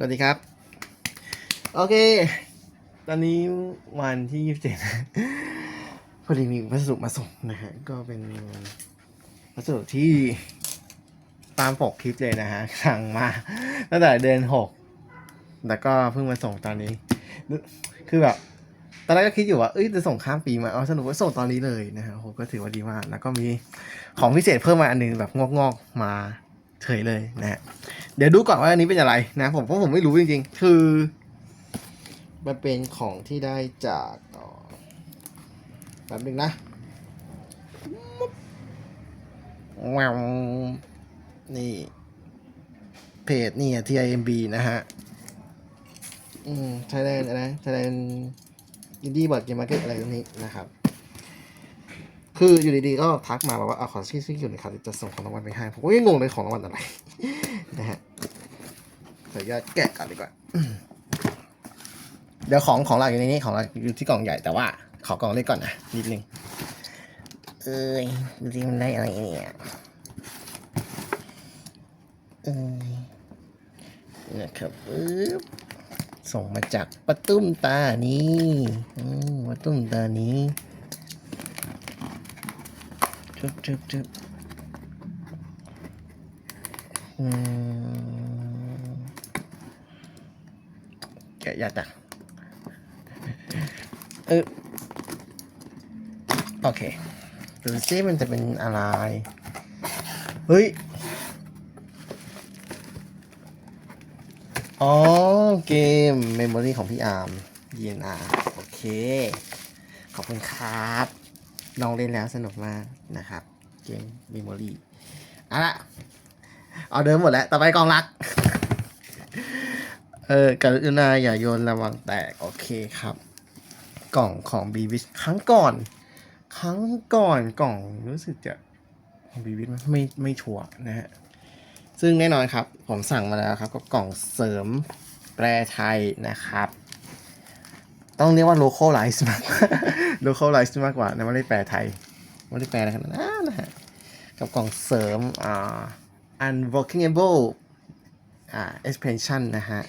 สวัสดีครับ โอเค ตอนนี้วันที่ยี่สิบเจ็ดพอดีมีพัสดุมาส่งนะฮะ ก็เป็นพัสดุที่ตามปกคลิปเลยนะฮะ สั่งมาตั้งแต่เดือนหกแล้วก็เพิ่งมาส่งตอนนี้ คือแบบตอนแรกก็คิดอยู่ว่า เอ้ย จะส่งข้ามปีมา เอาสนุกว่าส่งตอนนี้เลยนะฮะโหก็ถือว่าดีมาก แล้วก็มีของพิเศษเพิ่มมาอันหนึงแบบงอกๆมาเฉยเลยนะฮะ เดี๋ยวดูก่อนว่าอันนี้เป็นอะไรนะผมเพราะผมไม่รู้จริงๆ คือ มันเป็นของที่ได้จากอ๋อแป๊บนึงนะว้าวนี่ เพจนี่อะ TIMB นะฮะ อืม Thailand อะไร Thailand Indie Board Game Market อะไรตรงนี้นะครับ คืออยู่ดีๆก็ทักมาแบบว่าเอาขอชื่อชื่ออยู่ในอยครับจะส่งของรางวัลไปให้ ผมก็ยังงงเลยของรางวัลอะไร นะฮะขออนุญาตแกะก่อนดีกว่า เดี๋ยวของของเราอยู่ในนี้ของเราอยู่ที่กล่องใหญ่แต่ว่า ขอกล่องเล็กก่อนนะนิดนึง เอ้ยดูสิมันได้อะไรเนี่ยเอ้ยนะครับปึ๊บส่งมาจากปะตุ้มตานี้อืมปะตุ้มตานี้ จุบจุบจุบอืมแกะยากจังเออโอเคดูซิมันจะเป็นอะไร เฮ้ย อ๋อ เกม เมมโมรีของพี่อาร์ม DNR โอเค ขอบคุณครับ ลองเล่นแล้วสนุกมากนะครับ เกมมมโมรีเอาละเอาเดิมหมดแล้ว ต่อไปกองรัก เออกรุณาอย่าโยนระวังแตก โอเคครับ กล่องของ b ีวิชครั้งก่อน ครั้งก่อนกล่องรู้สึกจะของ b ีวิชไม่ไม่ชัวร์นะฮะ ซึ่งแน่นอนครับ ผมสั่งมาแล้วครับกับกล่องเสริมแปรไทยนะครับ ต้องเรียกว่า localize มาก localize มากกว่านะไม่ได้แปลไทยไม่ได้แปลอะไรขนาดนั้นนะฮะกับกล่องเสริมอ่า unworkable อ่า expansion นะฮะ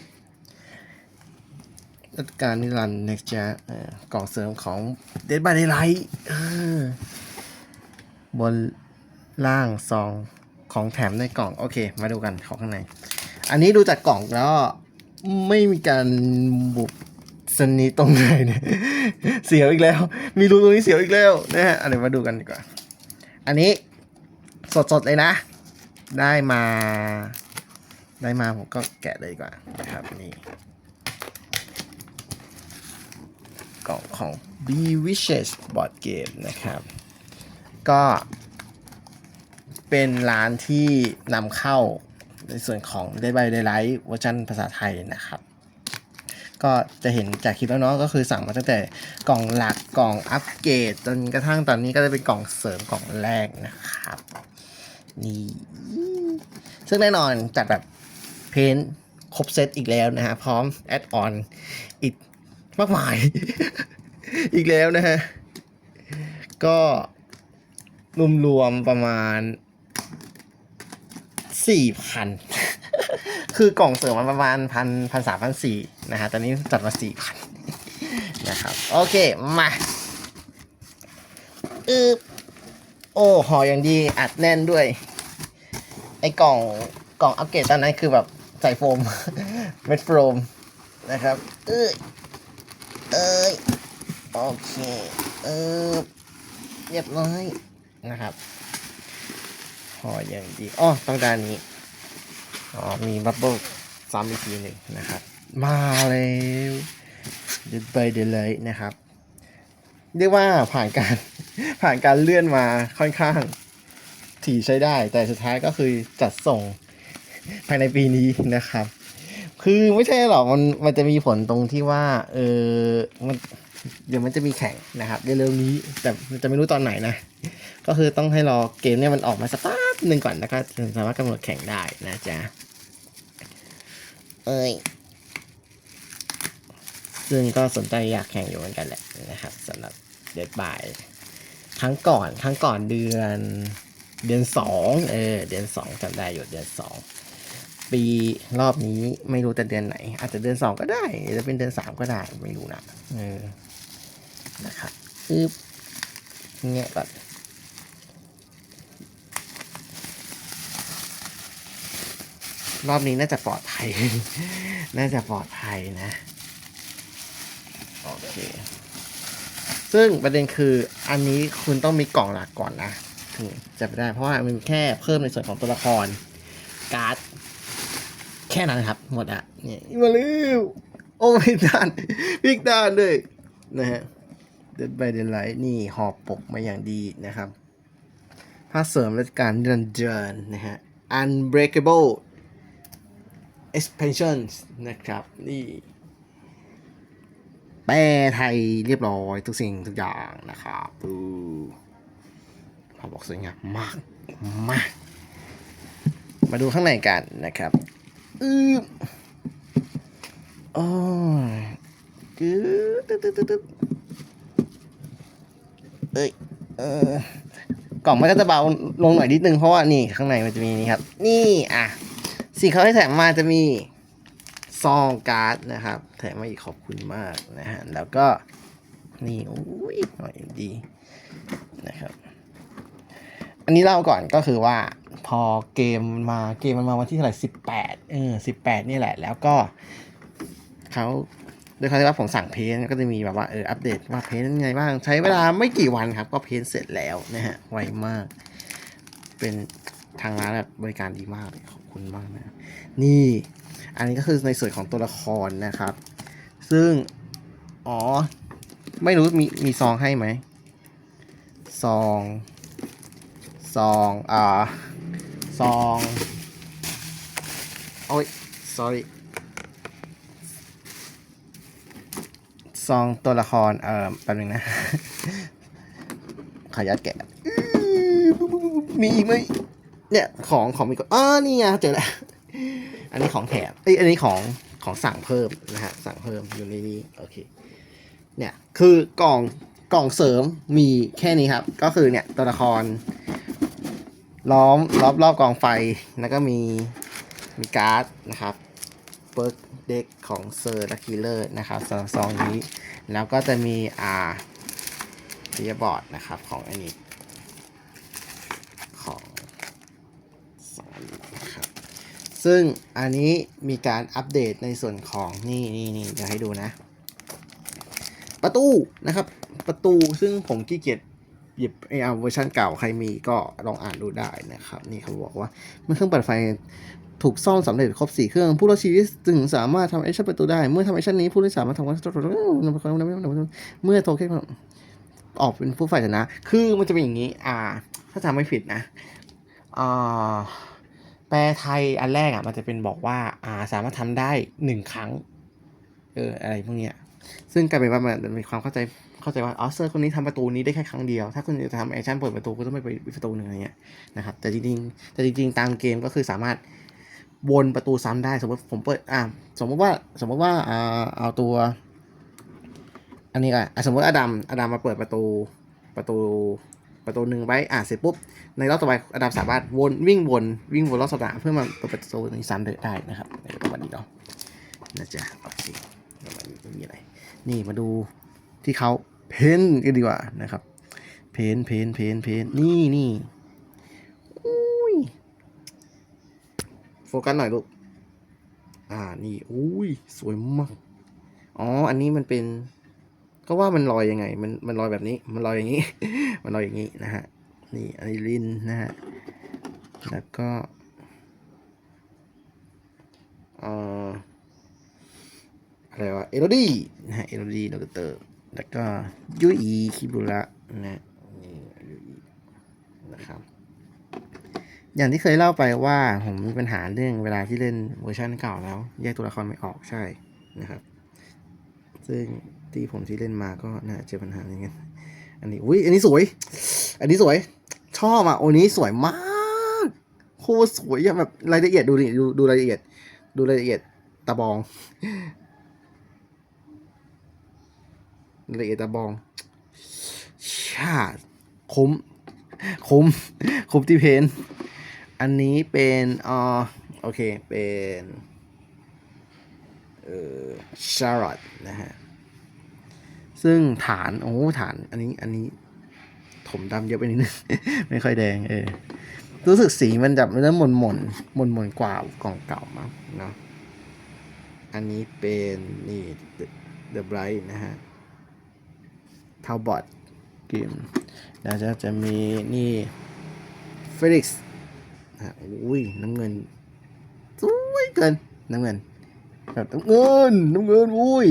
รัชการนิรันดร์ next gen เอ่อกล่องเสริมของ Dead by Daylight บนล่างซองของแถมในกล่อง โอเค มาดูกันของข้างใน อันนี้ดูจากกล่องแล้ว ไม่มีการบุบ สนิทตรงไหนเนี่ยเสียวอีกแล้ว มีรูตรงนี้เสียวอีกแล้วนะฮะอันนี้มาดูกันดีกว่า อันนี้สดๆเลยนะ ได้มา ได้มาผมก็แกะเลยดีกว่านะครับนี่กล่องของ B Wishes Board Game นะครับ ก็เป็นร้านที่นำเข้าในส่วนของ Dead by Daylight เวอร์ชันภาษาไทยนะครับ ก็จะเห็นจากคลิปแล้วเนาะก็คือสั่งมาตั้งแต่กล่องหลักกล่องอัปเกรดจนกระทั่งตอนนี้ก็จะเป็นกล่องเสริมกล่องแรกนะครับนี่ซึ่งแน่นอนจัดแบบเพนครบเซตอีกแล้วนะฮะพร้อมแอดออนอีกมากมาย อีกแล้วนะฮะ ก็รวมๆประมาณสี่พัน คือกล่องเสริมมันประมาณพันพันสามพันสี่นะฮะตอนนี้จัดมาสี่พันนะครับ โอเค มาอือโอ้ห่ออย่างดีอัดแน่นด้วย ไอ้กล่องกล่องอัปเกรดตอนนั้นคือแบบใส่โฟม เม็ดโฟมนะครับเอ้ยเอ้ยโอเคเออเรียบร้อยนะครับพออย่างดีอ๋อต้องด้านนี้ อ๋อมีบับเบิ้ลซ้ำอีกทีหนึ่งนะครับ มาแล้วเดินไปเดินเลยนะครับ เรียกว่าผ่านการผ่านการเลื่อนมาค่อนข้างถี่ใช้ได้ แต่สุดท้ายก็คือจัดส่งภายในปีนี้นะครับ คือไม่ใช่หรอกมันมันจะมีผลตรงที่ว่า เออมันเดี๋ยวมันจะมีแข่งนะครับเร็วๆนี้ แต่จะไม่รู้ตอนไหนนะ ก็คือต้องให้รอเกมเนี่ยมันออกมาสักแป๊บหนึ่งก่อนนะครับถึงสามารถกำหนดแข่งได้นะจ๊ะเอ้ยซึ่งก็สนใจอยากแข่งอยู่เหมือนกันแหละนะครับสำหรับเดดบายครั้งก่อนครั้งก่อนเดือนเดือนสองเออเดือนสองจำได้อยู่เดือนสองปีรอบนี้ไม่รู้แต่เดือนไหน อาจจะเดือนสองก็ได้อาจจะเป็นเดือนสามก็ได้ไม่รู้นะเออนะครับอึบเงี้ยก่อน รอบนี้น่าจะปลอดภัย น่าจะปลอดภัยนะ โอเค ซึ่งประเด็นคืออันนี้คุณต้องมีกล่องหลักก่อนนะ ถึงจะไปได้ เพราะว่ามันแค่เพิ่มในส่วนของตัวละคร การ์ด แค่นั้นครับ หมดอะเนี่ยมาเร็วโอ้พิกด้านพิกด้านเลยนะฮะเดินไปเดินไหลนี่หอบปกมาอย่างดีนะครับผ้าเสริมราชการเดินเดินนะฮะ unbreakable expansions นะครับ นี่แปลไทยเรียบร้อยทุกสิ่งทุกอย่างนะครับปูเราบอกสวยงามมากมาก มาดูข้างในกันนะครับอือโอ้ยกึ๊ดตึ๊ดตึ๊ดตึ๊ดตึ๊ดเอ้ยเออกล่องมันก็จะเบาลงหน่อยนิดนึงเพราะว่านี่ข้างในมันจะมีนี่ครับ นี่อะ สิ่งเขาให้แถมมาจะมีซองการ์ดนะครับ แถมมาอีกขอบคุณมากนะฮะ แล้วก็นี่โอ้ยหน่อยดีนะครับ อันนี้เล่าก่อนก็คือว่าพอเกมมาเกมมันมาวันที่เท่าไหร่สิบแปดเออสิบแปดนี่แหละ แล้วก็เขาโดยความที่ว่าผมสั่งเพนก็จะมีแบบว่าเอออัปเดตว่าเพนยังไงบ้างใช้เวลาไม่กี่วันครับ ก็เพนเสร็จแล้วนะฮะไวมาก เป็น ทางร้านแบบบริการดีมากเลยขอบคุณมากนะ นี่อันนี้ก็คือในส่วนของตัวละครนะครับ ซึ่ง อ๋อ ไม่รู้มีมีซองให้ไหมซองซองอ่าซองโอ้ย sorry ซองตัวละคร เอ่อแป๊บนึงนะ ขออนุญาตแกะมีอีกไหม เนี่ยของของมีก็อ๋อนี่ไงเจอแล้ว อันนี้ของแถมเอ้ยอันนี้ของของสั่งเพิ่มนะฮะสั่งเพิ่มอยู่ในนี้โอเคเนี่ยคือกล่องกล่องเสริมมีแค่นี้ครับ ก็คือเนี่ยตัวละคร ล้อมรอบรอบกองไฟแล้วก็มีมีการ์ดนะครับเปิร์กเด็กของเซอร์และคิลเลอร์นะครับสำหรับซองนี้ แล้วก็จะมีอ่าพิยบอร์ดนะครับของอันนี้ ของสองอันนี้นะครับ ซึ่งอันนี้มีการอัปเดตในส่วนของนี่นี่นี่เดี๋ยวให้ดูนะ ประตูนะครับ ประตูซึ่งผมขี้เกียจหยิบไอเอาเวอร์ชันเก่าใครมีก็ลองอ่านดูได้นะครับ นี่เขาบอกว่าเมื่อเครื่องปั่นไฟถูกซ่อมสำเร็จครบสี่เครื่อง ผู้รอดชีวิตจึงสามารถทำแอคชั่นประตูได้ เมื่อทำแอคชั่นนี้ผู้ที่สามารถทำเมื่อโทเค็นออกเป็นผู้ฝ่ายชนะ คือมันจะเป็นอย่างนี้ อ่า ถ้าจำไม่ผิดนะอ่า แปลไทยอันแรกอะมันจะเป็นบอกว่าอ่าสามารถทำได้หนึ่งครั้ง เอออะไรพวกเนี้ยซึ่งกลายเป็นว่ามันมีความเข้าใจเข้าใจว่าอ๋อเซอร์คนนี้ทำประตูนี้ได้แค่ครั้งเดียว ถ้าคุณจะทำแอคชั่นเปิดประตูก็ต้องไปอีกประตูหนึ่งอะไรเงี้ยนะครับแต่จริงๆแต่จริง ๆ ตามเกมก็คือสามารถวนประตูซ้ำได้สมมติผมเปิดอ่าสมมติว่าสมมติว่าอ่าเอาตัว อันนี้ก่อนสมมติอดัมอดัมมาเปิดประตูประตู ประตูหนึ่งไว้อ่าเสร็จปุ๊บในรอบต่อไปอดัมสามารถวนวิ่งวนวิ่งวนรอบสนามเพื่อมาเปิดประตูนี้ซ้ำได้นะครับในประมาณนี้เนาะนะจ๊ะโอเคประมาณนี้ไม่มีอะไร นี่มาดูที่เขาเพ้นกันดีกว่านะครับ เพ้นเพ้นเพ้นเพ้นนี่นี่อุ้ยโฟกัสหน่อยลูกอ่านี่อุ้ยสวยมากอ๋ออันนี้มันเป็น ก็ว่ามันลอยยังไง มันมันลอยแบบนี้ มันลอยอย่างนี้ มันลอยอย่างนี้นะฮะ นี่อันนี้ลินนะฮะ แล้วก็เอ่ออะไรวะ เอโรดี้นะฮะ เอโรดี้ดอกเตอร์ แล้วก็ยุอีคิบุระนะฮะนี่ยุอีนะครับ อย่างที่เคยเล่าไปว่าผมมีปัญหาเรื่องเวลาที่เล่นเวอร์ชันเก่าแล้ว แยกตัวละครไม่ออกใช่นะครับ ซึ่ง ที่ผมที่เล่นมาก็น่าเจอปัญหาอย่างเงี้ยอันนี้อุ้ยอันนี้สวย อันนี้สวย ชอบอะโอันนี้สวยมากโคตรสวยอะแบบรายละเอียดดูดิดูดูรายละเอียด ดูรายละเอียดตะบองละเอียดตาบอง ชาติคุ้ม คุ้ม คุ้มที่เพน อันนี้เป็นอ่อโอเค เป็น เอ่อชาร์ลอตนะฮะ ซึ่งฐาน โอ้ฐาน อันนี้อันนี้ถมดำเยอะไปนิดนึง ไม่ค่อยแดง เออ รู้สึกสีมันจะเริ่มหม่นหม่นหม่นหม่นกว่ากล่องเก่ามั้งเนาะอันนี้เป็นนี่ The, Bright นะฮะทาวบอ t เกมแล้วจะจะมีนี่เฟลิกซ์นะฮะอุ้ยน้ำเงินสวยเกิน น้ำเงิน แบบน้ำเงินน้ำเงินอุ้ย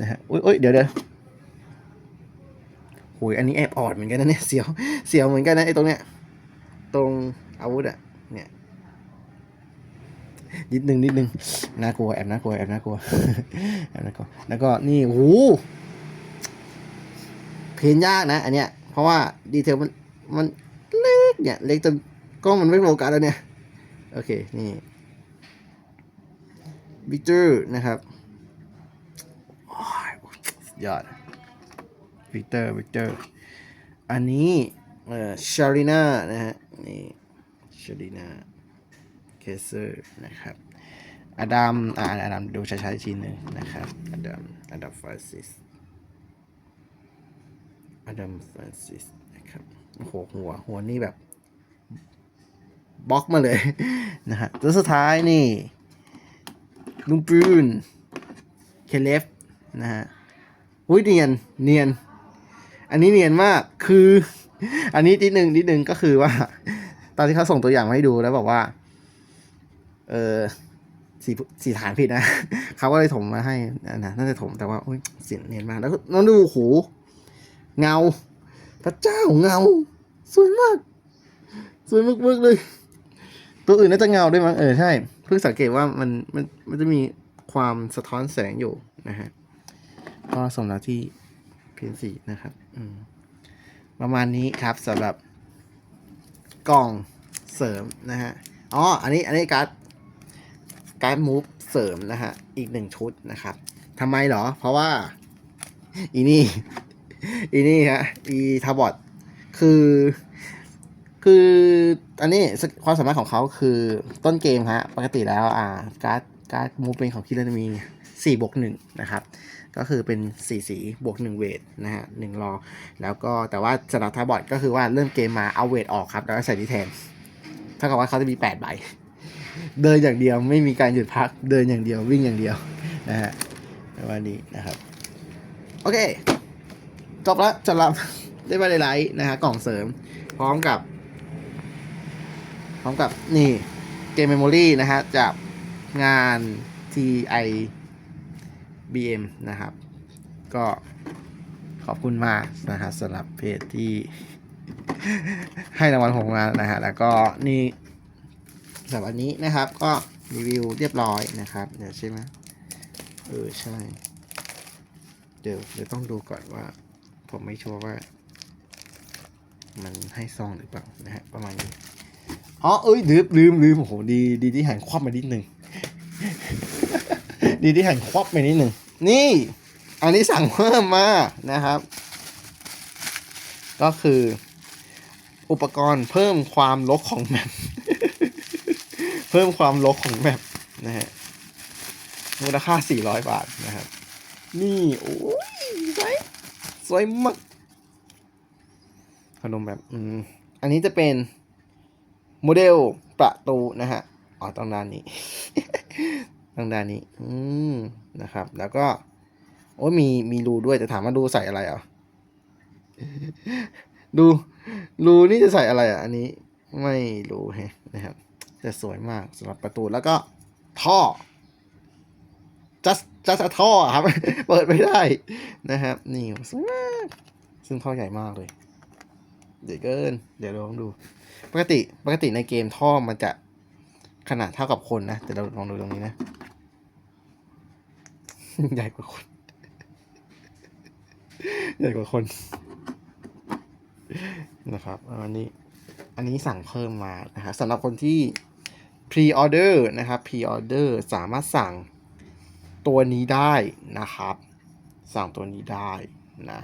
นะฮะอุ้ยอุ้ยเดี๋ยวเดี๋ยวโอ้ยอันนี้แอบออดเหมือนกันนะเนี่ยเสียวเสียวเหมือนกันนะไอ้ตรงเนี้ยตรงอาวุธอะเนี่ยนิดนึงนิดนึงน่ากลัวแอบน่ากลัวแอบน่ากลัวแอบน่ากลัวแล้วก็นี่โอ้โหเพนยากนะ อันเนี้ยเพราะว่าดีเทลมันมันเล็กเนี่ยเล็กจนกล้องมันไม่โฟกัสแล้วเนี่ยโอเคนี่ วิกเตอร์นะครับอยสุดยอดวิกเตอร์วิกเตอร์อันนี้เอ่อชาริน่านะฮะนี่ชาริน่าเคเซอร์นะครับอดัมอ่าอดัมดูช้าๆอีกทีหนึ่งนะครับอดัมอดัมฟรานซิสอดัมฟรานซิสนะครับโอ้โหหัวหัวนี่แบบบล็อกมาเลยนะฮะตัวสุดท้ายนี่ ลุงปืน เคเลฟนะฮะอุ้ยเนียน เนียน อันนี้เนียนมาก คือ อันนี้นิดนึงนิดนึงก็คือว่า ตอนที่เขาส่งตัวอย่างมาให้ดูแล้วบอกว่า เออสีสีฐานผิดนะ เขาก็เลยถมมาให้นะน่าจะถมแต่ว่าโอ้ยเสียงเนียนมาก แล้วก็น้องดูโอ้โหเงา พระเจ้าเงา สวยมาก สวยมากๆเลย ตัวอื่นน่าจะเงาด้วยมั้ง เออ ใช่ เพิ่งสังเกตว่ามันมันมันจะมีความสะท้อนแสงอยู่นะฮะก็สมแล้วที่เพียนสีนะครับประมาณนี้ครับสำหรับกล่องเสริมนะฮะอ๋ออันนี้อันนี้การ์ดการ์ดมูฟเสริมนะฮะอีกหนึ่งชุดนะครับทำไมเหรอ เพราะว่าอีนี่อีนี่ฮะอีทาบอตคือ คืออันนี้ความสามารถของเขาคือต้นเกมฮะปกติแล้วอ่าการ์ดการ์ดมูฟเป็นของคิดแล้วจะมี4บวก1นะครับ ก็คือเป็นสีสีบวกหนึ่งเวทนะฮะหนึ่งรอ แล้วก็แต่ว่าสำหรับทาบอดก็คือว่าเริ่มเกมมาเอาเวทออกครับ แล้วก็ใส่ที่แทนเท่ากับว่าเขาจะมี 8 ใบ เดินอย่างเดียวไม่มีการหยุดพักเดินอย่างเดียววิ่งอย่างเดียวนะฮะประมานี้นะครับ โอเค จบแล้วสำหรับได้มาไลท์นะฮะกล่องเสริม พร้อมกับ ร้อมกับนี่เกมเมมโมรี่นะฮะจากงาน TI BM นะครับ ก็ขอบคุณมากนะฮะสำหรับเพจที่ ให้รางวัลผมมานะฮะ แล้วก็นี่สำหรับอันนี้นะครับก็รีวิวเรียบร้อยนะครับ เดี๋ยวใช่ไหมเออ ใช่ เดี๋ยวเดี๋ยวต้องดูก่อนว่า ผมไม่ชัวร์ว่า มันให้ซองหรือเปล่านะฮะประมาณนี้ อ๋อเอ้ยลืมลืมลืมโอ้โหดีดีที่หันควับมานิดนึง ดีที่หันควับไปนิดหนึ่งนี่ อันนี้สั่งเพิ่มมานะครับ ก็คือ อุปกรณ์เพิ่มความลกของแมปเพิ่มความลกของแมปนะฮะมูลค่า 400 บาทนะครับ นี่โอ้ยสวยสวยมากขนมแบบ อืม อันนี้จะเป็น โมเดลประตูนะฮะอ๋อตรงด้านนี้ทางด้านนี้ อืมนะครับ แล้วก็โอ้ยมีมีรูด้วยแต่ถามว่ารูใส่อะไรอะดูรูนี่จะใส่อะไรอะ อันนี้ไม่รู้ฮะนะครับแต่สวยมากสำหรับประตูแล้วก็ท่อ just just a ท่อครับ เปิดไม่ได้นะครับ นี่สวยมากซึ่งท่อใหญ่มากเลย เดี๋ยวเกิน เดี๋ยวลองดู ปกติปกติในเกมท่อมันจะขนาดเท่ากับคนนะแต่เราลองดูตรงนี้นะ ใหญ่กว่าคน ใหญ่กว่าคนนะครับอันนี้อันนี้สั่งเพิ่มมานะครับสำหรับคนที่ pre order นะครับ pre order สามารถสั่งตัวนี้ได้นะครับ สั่งตัวนี้ได้นะ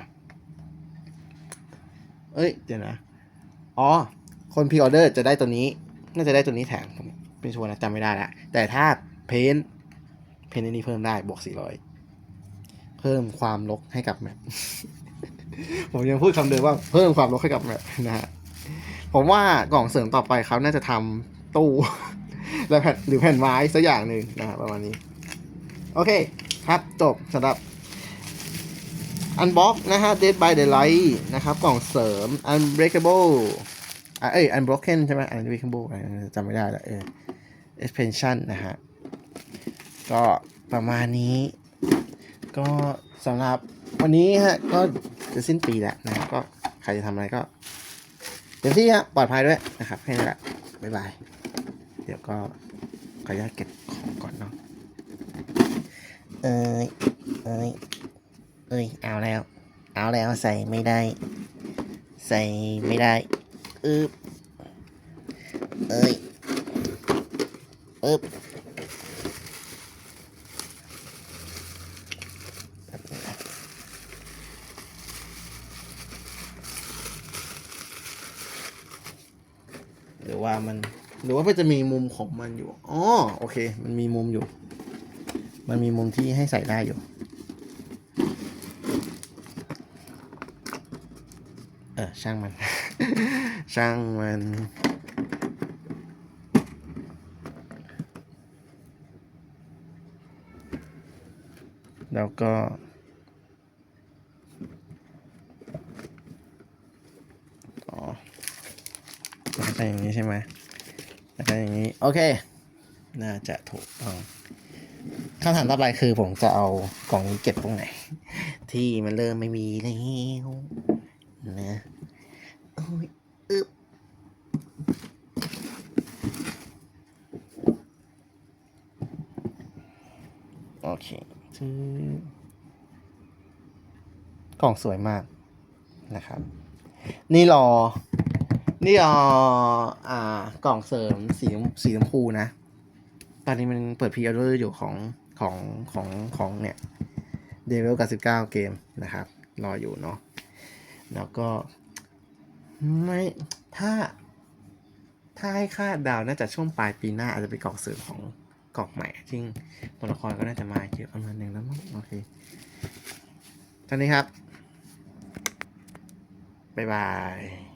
เอ้ย เดี๋ยวนะ อ๋อ คน pre order จะได้ตัวนี้ น่าจะได้ตัวนี้แถมไม่ชัวร์นะจำไม่ได้ละแต่ถ้าเพนเพนนี่เพิ่มได้บวก400เพิ่มความลกให้กับแมปผมยังพูดคำเดิมว่าเพิ่มความลกให้กับแมปนะฮะผมว่ากล่องเสริมต่อไปเขาน่าจะทำตู้ และแผ่นหรือแผ่นไม้สักอย่างหนึ่งนะครับประมาณนี้ โอเคครับจบสำหรับอันบ็อกนะฮะ Dead by Daylight นะครับ กล่องเสริม Unbreakable อะเอ้ย Unbroken ใช่ไหม Unbreakable อะจำไม่ได้ละเออ Expansion นะฮะ ก็ประมาณนี้ ก็สำหรับวันนี้ฮะ ก็จะสิ้นปีแล้วนะครับก็ใครจะทำอะไรก็เต็มที่ฮะปลอดภัยด้วยนะครับแค่นี้แหละบ๊ายบาย เดี๋ยวก็ขออนุญาตเก็บของก่อนเนาะเอ้ยเอ้ยเอ้ยเอาแล้ว เอาแล้วใส่ไม่ได้ ใส่ไม่ได้ อึบเอ้ยอึบหรือว่ามัน หรือว่ามันจะมีมุมของมันอยู่ อ๋อ โอเค มันมีมุมอยู่ มันมีมุมที่ให้ใส่ได้อยู่ เออ ช่างมัน ช่างมันแล้วก็ อ๋อแล้วก็อย่างนี้ใช่ไหมแล้วก็อย่างนี้ โอเค น่าจะถูกต้องคำถามต่อไปคือผมจะเอากล่องนี้เก็บตรงไหน ที่มันเริ่มไม่มีแล้วนะโอ้ยอึบโอเคชื่อ กล่องสวยมากนะครับ นี่รอ นี่รออ่ากล่องเสริมสีสีชมพูนะ ตอนนี้มันเปิดพรีออเดอร์อยู่ของของของของเนี่ยเดวิลกับสิบเก้าเกมนะครับ รออยู่เนาะแล้วก็ไม่ถ้า ถ้าให้คาดดาวน่าจะช่วงปลายปีหน้าอาจจะเป็นกล่องเสริมของกล่องใหม่ซึ่งตัวละครก็น่าจะมาเยอะประมาณหนึ่งแล้วมั้งโอเคตอนนี้ครับ บ๊ายบาย